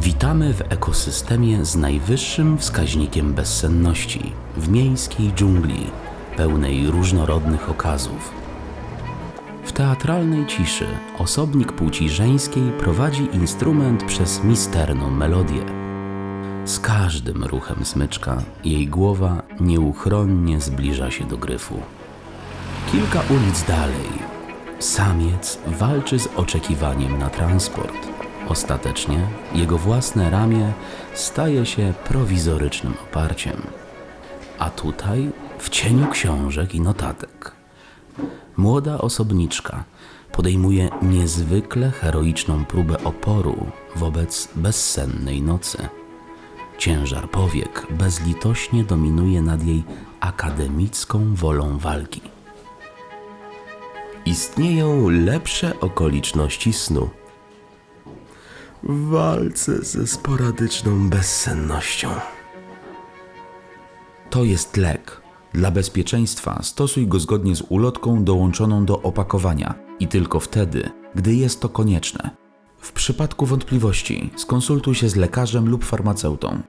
Witamy w ekosystemie z najwyższym wskaźnikiem bezsenności, w miejskiej dżungli, pełnej różnorodnych okazów. W teatralnej ciszy osobnik płci żeńskiej prowadzi instrument przez misterną melodię. Z każdym ruchem smyczka jej głowa nieuchronnie zbliża się do gryfu. Kilka ulic dalej samiec walczy z oczekiwaniem na transport. Ostatecznie jego własne ramię staje się prowizorycznym oparciem. A tutaj, w cieniu książek i notatek, młoda osobniczka podejmuje niezwykle heroiczną próbę oporu wobec bezsennej nocy. Ciężar powiek bezlitośnie dominuje nad jej akademicką wolą walki. Istnieją lepsze okoliczności snu. W walce ze sporadyczną bezsennością. To jest lek. Dla bezpieczeństwa stosuj go zgodnie z ulotką dołączoną do opakowania i tylko wtedy, gdy jest to konieczne. W przypadku wątpliwości skonsultuj się z lekarzem lub farmaceutą.